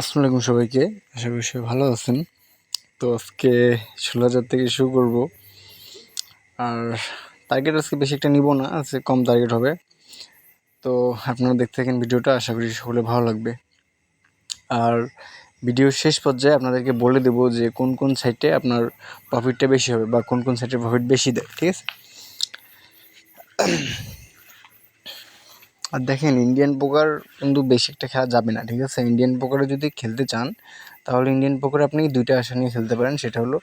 আসসালামু আলাইকুম সবাইকে। আশা করি সবাই ভালো আছেন। তো আজকে ষোলো হাজার থেকে শুরু করব। আর টার্গেট আজকে বেশি একটা নিব না, আজকে কম টার্গেট হবে। তো আপনারা দেখতে থাকেন ভিডিওটা, আশা করি সকলে ভালো লাগবে। আর ভিডিও শেষ পর্যায়ে আপনাদেরকে বলে দেবো যে কোন কোন সাইটে আপনার প্রফিটটা বেশি হবে বা কোন কোন সাইটে প্রফিট বেশি দেয়, ঠিক আছে? আর দেখেন ইন্ডিয়ান পোকার কিন্তু বেশি একটা খেলা যাবে না, ঠিক আছে? ইন্ডিয়ান পোকারে যদি খেলতে চান, তাহলে ইন্ডিয়ান পোকারে আপনি দুইটা আশা নিয়ে খেলতে পারেন, সেটা হলো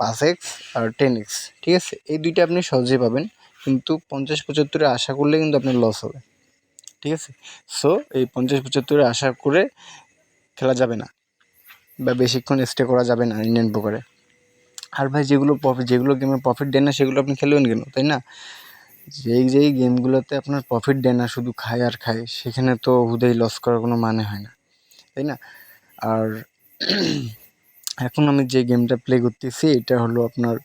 পাঁচ এক্স আর টেন এক্স ঠিক আছে? এই দুইটা আপনি সহজেই পাবেন, কিন্তু পঞ্চাশ পঁচাত্তরে আশা করলে কিন্তু আপনার লস হবে, ঠিক আছে? সো এই পঞ্চাশ পঁচাত্তরে আশা করে খেলা যাবে না, বা বেশিক্ষণ স্টে করা যাবে না ইন্ডিয়ান পোকারে আর ভাই, যেগুলো প্রফিট যেগুলো গেমে প্রফিট দেয় না, সেগুলো আপনি খেলবেন কেন, তাই না? যেই যেই গেমগুলোতে আপনার প্রফিট দেয় না, শুধু খায় আর খায়, সেখানে তো হুদেই লস করার কোনো মানে হয় না, তাই না? আর এখন আমি যে গেমটা প্লে করতেছি, এটা হলো আপনার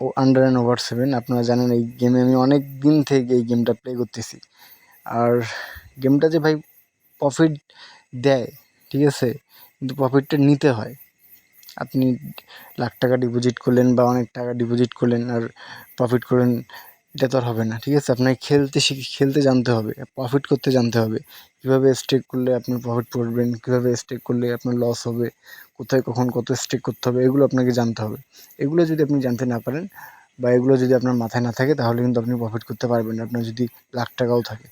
ও আন্ডার অ্যান্ড ওভার সেভেন আপনারা জানেন, এই গেমে আমি অনেক দিন থেকে এই গেমটা প্লে করতেছি। আর গেমটা যে ভাই প্রফিট দেয়, ঠিক আছে? কিন্তু প্রফিটটা নিতে হয়। আপনি লাখ টাকা ডিপোজিট করলেন বা অনেক টাকা ডিপোজিট করলেন, আর প্রফিট করেন এটা তো আর হবে না, ঠিক আছে? আপনাকে খেলতে শিখে, খেলতে জানতে হবে প্রফিট করতে জানতে হবে। কীভাবে স্টেক করলে আপনি প্রফিট করবেন কীভাবে স্টেক করলে আপনার লস হবে, কোথায় কখন কত স্টেক করতে হবে, এগুলো আপনাকে জানতে হবে। এগুলো যদি আপনি জানতে না পারেন বা এগুলো যদি আপনার মাথায় না থাকে, তাহলে কিন্তু আপনি প্রফিট করতে পারবেন আপনার যদি লাখ টাকাও থাকে।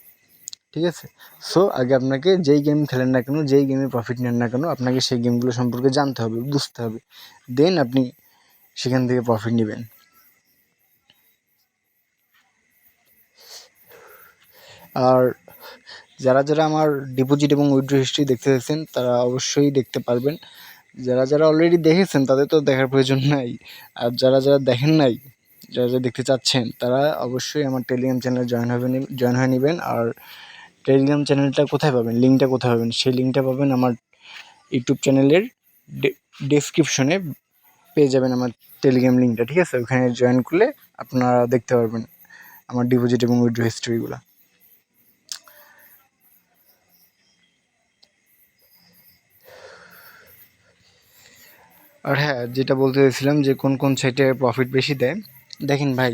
ঠিক আছে? সো আগে আপনাকে যেই গেম খেলেন না কেন, যেই গেমে প্রফিট নেন না কেন, আপনাকে সেই গেমগুলো সম্পর্কে জানতে হবে, বুঝতে হবে। দেন আপনি সেখান থেকে প্রফিট নেবেন। আর যারা যারা আমার ডিপোজিট এবং উইড্রো হিস্ট্রি দেখতে চাইছেন তারা অবশ্যই দেখতে পারবেন। যারা যারা অলরেডি দেখেছেন, তাদের তো দেখার প্রয়োজন নাই। আর যারা যারা দেখেন নাই, যারা যারা দেখতে চাচ্ছেন, তারা অবশ্যই আমার টেলিগ্রাম চ্যানেলে জয়েন হবে জয়েন হয়ে নেবেন। আর টেলিগ্রাম চ্যানেলটা কোথায় পাবেন? লিঙ্কটা কোথায় পাবেন? সেই লিঙ্কটা পাবেন আমার ইউটিউব চ্যানেলের ডেসক্রিপশনে পেয়ে যাবেন আমার টেলিগ্রাম লিঙ্কটা ঠিক আছে? ওখানে জয়েন করলে আপনারা দেখতে পারবেন আমার ডিপোজিট এবং উইড্রো হিস্ট্রিগুলো আর হ্যাঁ যেটা বলতে চাইছিলাম যে কোন কোন সাইটে প্রফিট বেশি দেয়। দেখেন ভাই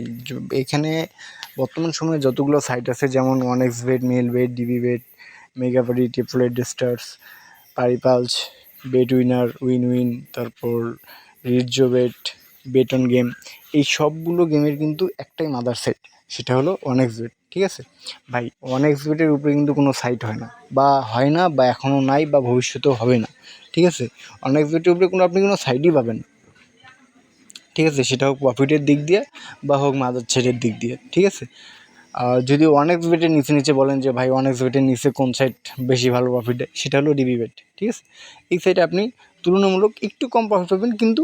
এখানে বর্তমান সময়ে যতগুলো সাইট আছে, যেমন one X bet Melbet DB bet মেগাবাডি টিপলেট স্টার্স পারিপালস বেড উইনার উইন উইন তারপর রিজো বেট বেটন গেম এই সবগুলো গেমের কিন্তু একটাই মাদার সেট সেটা হলো ওয়ান এক্স বেট ঠিক আছে? ভাই ওয়ান এক্স বেটের উপরে কিন্তু কোনো সাইট হয় না। বা হয় না, বা এখনও নাই, বা ভবিষ্যতেও হবে না। ঠিক আছে? ওয়ান এক্স বেটের উপরে কোনো, আপনি কোনো সাইটই পাবেন ঠিক আছে? সেটা হোক প্রফিটের দিক দিয়ে, বা হোক মাদার ছেড়ের দিক দিয়ে। ঠিক আছে? যদি ওয়ান এক্স বেটের নিচে নিচে বলেন যে, ভাই ওয়ান এক্স বেটের নিচে কোন সাইট বেশি ভালো প্রফিট দেয়? সেটা হলো ডিবি বেট ঠিক আছে? এই সাইটে আপনি তুলনামূলক একটু কম প্রফিট পাবেন, কিন্তু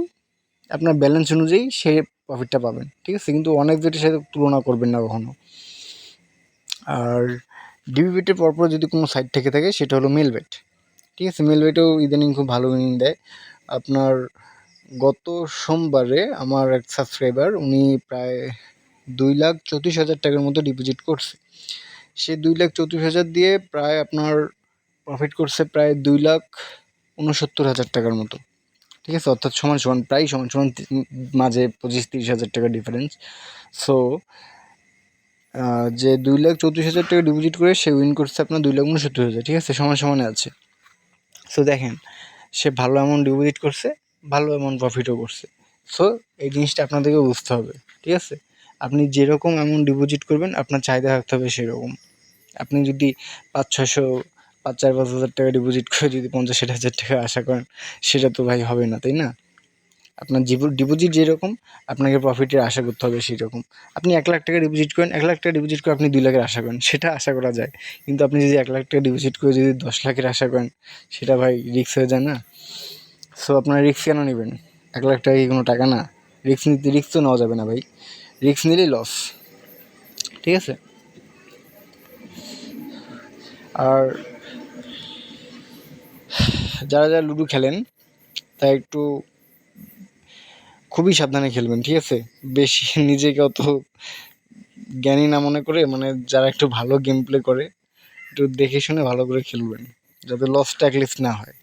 আপনার ব্যালেন্স অনুযায়ী সে প্রফিটটা পাবেন। ঠিক আছে? কিন্তু অনেক বেটের সাথে তুলনা করবেন না কখনো। আর ডিবি বেটের পরপর যদি কোনো সাইট থেকে থাকে, সেটা হলো মেল বেট ঠিক আছে? মেল বেটেও ইদানিং খুব ভালো উইনিং দেয়। আপনার গত সোমবারে আমার এক সাবস্ক্রাইবার উনি প্রায় দুই লাখ চৌত্রিশ হাজার টাকার মতো ডিপোজিট করছে। সে দুই লাখ চৌত্রিশ হাজার দিয়ে প্রায় আপনার প্রফিট করছে প্রায় দুই লাখ উনসত্তর হাজার টাকার মতো। ঠিক আছে? অর্থাৎ সমান সমান, প্রায় সমান সমান মাঝে পঁচিশ তিরিশ হাজার টাকা ডিফারেন্স সো যে দুই লাখ চৌত্রিশ হাজার টাকা ডিপোজিট করে সে উইন করছে আপনার দুই লাখ উনসত্তর হাজার, ঠিক আছে? সমান সমানে আছে। সো দেখেন, সে ভালো অ্যামাউন্ট ডিপোজিট করছে, ভালো অ্যামাউন্ট প্রফিটও করছে। সো এই জিনিসটা আপনাদেরকে বুঝতে হবে, ঠিক আছে? আপনি যেরকম অ্যামাউন্ট ডিপোজিট করবেন, আপনার চাহিদা থাকতে হবে সেরকম। আপনি যদি পাঁচ ছশো পাঁচ, চার, পাঁচ হাজার টাকা ডিপোজিট করে যদি পঞ্চাশ, ষাট হাজার টাকা আশা করেন, সেটা তো ভাই হবে না, তাই না? আপনার ডিপোজিট যেরকম, আপনাকে প্রফিটের আশা করতে হবে সেই রকম আপনি এক লাখ টাকা ডিপোজিট করেন, এক লাখ টাকা ডিপোজিট করে আপনি দুই লাখের আশা করেন, সেটা আশা করা যায়। কিন্তু আপনি যদি এক লাখ টাকা ডিপোজিট করে যদি দশ লাখের আশা করেন, সেটা ভাই রিক্স হয়ে যায় না। সো আপনারা রিক্স কেন নেবেন? এক লাখ টাকা কি কোনো টাকা না? রিক্স নিতে রিক্স তো নেওয়া যাবে না ভাই। রিক্স নিলেই লস ঠিক আছে? আর যারা যারা লুডো খেলেন তা একটু খুবই সাবধানে খেলবেন, ঠিক আছে? বেশি নিজেকে অত জ্ঞানী না মনে করে মানে যারা একটু ভালো গেম প্লে করে, একটু দেখে শুনে ভালো করে খেলবেন, যাতে লস ট্যাকলিস না হয়।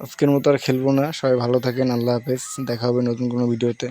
আজকের মতো আর খেলব না, সবাই ভালো থাকেন, আল্লাহ হাফেজ, দেখা হবে নতুন কোনো ভিডিওতে